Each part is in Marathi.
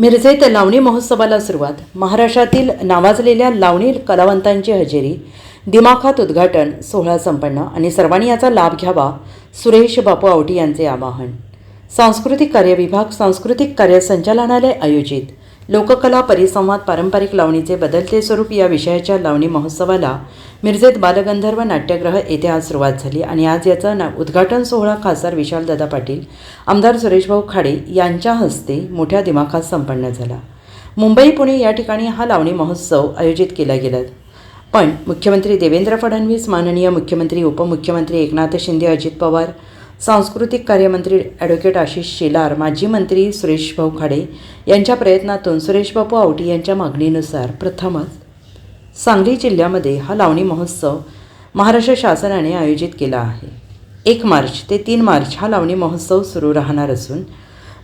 मिरजेत लावणी महोत्सवाला सुरुवात. महाराष्ट्रातील नावाजलेल्या लावणी कलावंतांची हजेरी दिमाखात उद्घाटन सोहळा संपन्न आणि सर्वांनी याचा लाभ घ्यावा सुरेश बापू आवटी यांचे आवाहन. सांस्कृतिक कार्य विभाग सांस्कृतिक कार्य संचालनालय आयोजित. लोककला परिसंवाद पारंपरिक लावणीचे बदलते स्वरूप या विषयाच्या लावणी महोत्सवाला मिरजेत बालगंधर्व नाट्यगृह येथे आज सुरुवात झाली आणि आज याचा ना उद्घाटन सोहळा खासदार विशालदादा पाटील आमदार सुरेशभाऊ खाडे यांच्या हस्ते मोठ्या दिमाखात संपन्न झाला. मुंबई पुणे या ठिकाणी हा लावणी महोत्सव आयोजित केला गेला. पण मुख्यमंत्री देवेंद्र फडणवीस माननीय मुख्यमंत्री उपमुख्यमंत्री एकनाथ शिंदे अजित पवार सांस्कृतिक कार्यमंत्री ॲडव्होकेट आशिष शेलार माजी मंत्री सुरेशभाऊ खाडे यांच्या प्रयत्नातून सुरेशबाबू आवटी यांच्या मागणीनुसार प्रथमच सांगली जिल्ह्यामध्ये हा लावणी महोत्सव महाराष्ट्र शासनाने आयोजित केला आहे. एक मार्च ते तीन मार्च हा लावणी महोत्सव सुरू राहणार असून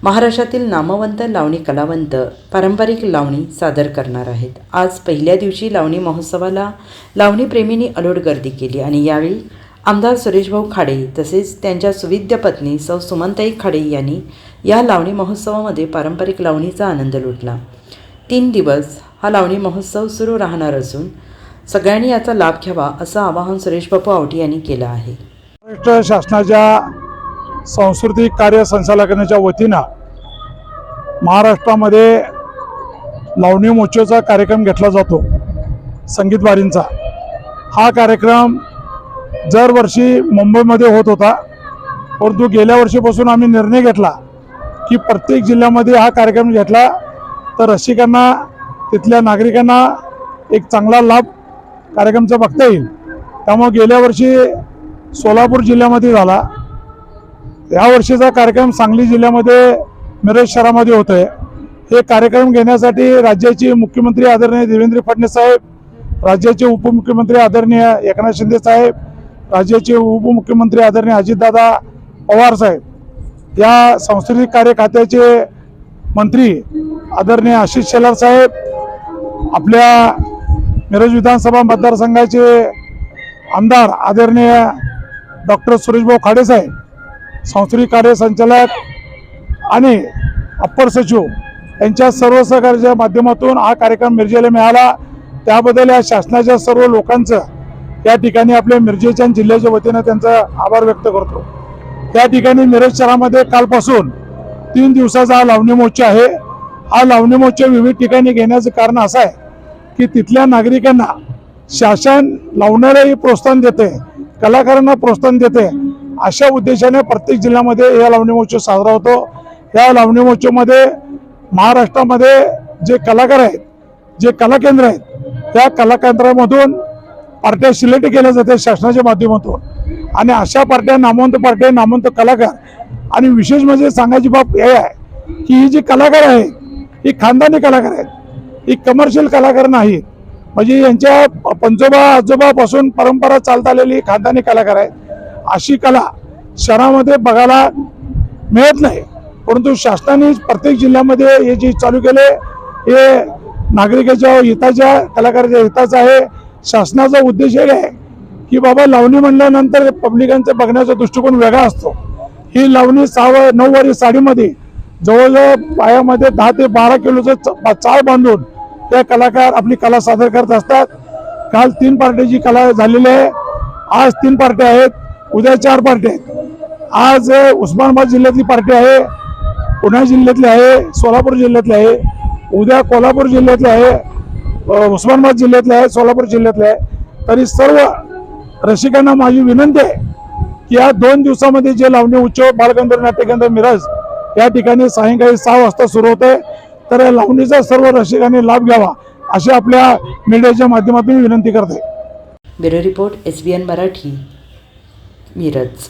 महाराष्ट्रातील नामवंत लावणी कलावंत पारंपरिक लावणी सादर करणार आहेत. आज पहिल्या दिवशी लावणी महोत्सवाला लावणीप्रेमींनी अलोट गर्दी केली आणि यावेळी आमदार सुरेशभाऊ खाडे तसेच त्यांच्या सुविद्य पत्नी सौ सुमंताई खाडे यांनी या लावणी महोत्सवामध्ये पारंपरिक लावणीचा आनंद लुटला. तीन दिवस हा लावणी महोत्सव सुरू राहणार असून सगळ्यांनी याचा लाभ घ्यावा असं आवाहन सुरेशबापू आवटी यांनी केलं आहे. महाराष्ट्र शासनाच्या सांस्कृतिक कार्य संचालकांच्या वतीनं महाराष्ट्रामध्ये लावणी मोर्चाचा कार्यक्रम घेतला जातो. संगीतवारींचा हा कार्यक्रम दरवर्षी मुंबईमध्ये होत होता. परंतु गेल्या वर्षीपासून आम्ही निर्णय घेतला की प्रत्येक जिल्ह्यामध्ये हा कार्यक्रम घेतला तर रसिकांना तिथल्या नागरिकांना एक चांगला लाभ कार्यक्रमचा बघता येईल. त्यामुळे गेल्या वर्षी सोलापूर जिल्ह्यामध्ये झाला. या वर्षीचा कार्यक्रम सांगली जिल्ह्यामध्ये मिरज शहरामध्ये होत आहे हे कार्यक्रम घेण्यासाठी राज्याचे मुख्यमंत्री आदरणीय देवेंद्र फडणवीस साहेब राज्याचे उपमुख्यमंत्री आदरणीय एकनाथ शिंदे साहेब राज्याचे उपमुख्यमंत्री आदरणीय अजितदादा पवार साहेब या सांस्कृतिक कार्य खात्याचे मंत्री आदरणीय आशिष शेलार साहेब आपल्या मिरज विधानसभा मतदारसंघाचे आमदार आदरणीय डॉक्टर सुरेशभाऊ खाडे साहेब सांस्कृतिक कार्य संचालक आणि अप्पर सचिव यांच्या सर्व सहकार्याच्या माध्यमातून हा कार्यक्रम मिरजेला मिळाला. त्याबद्दल या शासनाच्या सर्व लोकांचं त्या ठिकाणी आपल्या मिरजेच्या जिल्ह्याच्या वतीनं त्यांचा आभार व्यक्त करतो. त्या ठिकाणी मिरज शहरामध्ये कालपासून तीन दिवसाचा हा लावणी मोर्चा आहे. हा लावणी मोर्चा विविध ठिकाणी घेण्याचं कारण असं आहे की तिथल्या नागरिकांना शासन लावणाऱ्याही प्रोत्साहन देते कलाकारांना प्रोत्साहन देते अशा उद्देशाने प्रत्येक जिल्ह्यामध्ये या लावणी महोत्सव साजरा होतो. या लावणी महोत्सवमध्ये महाराष्ट्रामध्ये जे कलाकार आहेत जे कलाकेंद्र आहेत त्या कलाकेंद्रामधून पार्ट्या सिलेक्ट केल्या जाते शासनाच्या माध्यमातून. आणि अशा पार्ट्या नामवंत पार्ट्या नामवंत कलाकार. आणि विशेष म्हणजे सांगायची बाब हे आहे की ही जी कलाकार आहेत ही खानदानी कलाकार आहेत. ही कमर्शियल कलाकार नाहीत. म्हणजे यांच्या पंजोबा आजोबापासून परंपरा चालत आलेली खानदानी कलाकार आहेत. अशी कला शहरामध्ये बघायला मिळत नाही. परंतु शासनाने प्रत्येक जिल्ह्यामध्ये हे जे चालू केले हे नागरिकाच्या हिताच्या कलाकाराच्या हिताचं आहे. शासनाचा उद्देश एक आहे की बाबा लावणी म्हणल्यानंतर पब्लिकांचा बघण्याचा दृष्टिकोन वेगळा असतो. ही लावणी सहा नऊवारी साडीमध्ये जवळजवळ पायामध्ये दहा ते बारा किलोचं च- चाळ बांधून त्या कलाकार आपली कला सादर करत असतात. काल तीन पार्ट्याची कला झालेली आहे. आज तीन पार्ट्या आहेत. उद्या चार पार्ट्या आहेत. आज उस्मानाबाद जिल्ह्यातली पार्टी आहे. पुणे जिल्ह्यातली आहे. सोलापूर जिल्ह्यातली आहे. उद्या कोल्हापूर जिल्ह्यातली आहे. उस्मानाबाद जिल्ह्यातले आहे सोलापूर जिल्ह्यातले आहे. तरी सर्व रसिकांना माझी विनंती आहे की या दोन दिवसामध्ये जे लावणी उत्सव बालगंधर्व नाट्यकेंद्र मिरज या ठिकाणी सायंकाळी सहा वाजता सुरू होते. तर या लावणीचा सर्व रसिकांनी लाभ घ्यावा अशी आपल्या मीडियाच्या माध्यमातून विनंती करते. Bureau report S B N Marathi Miraj.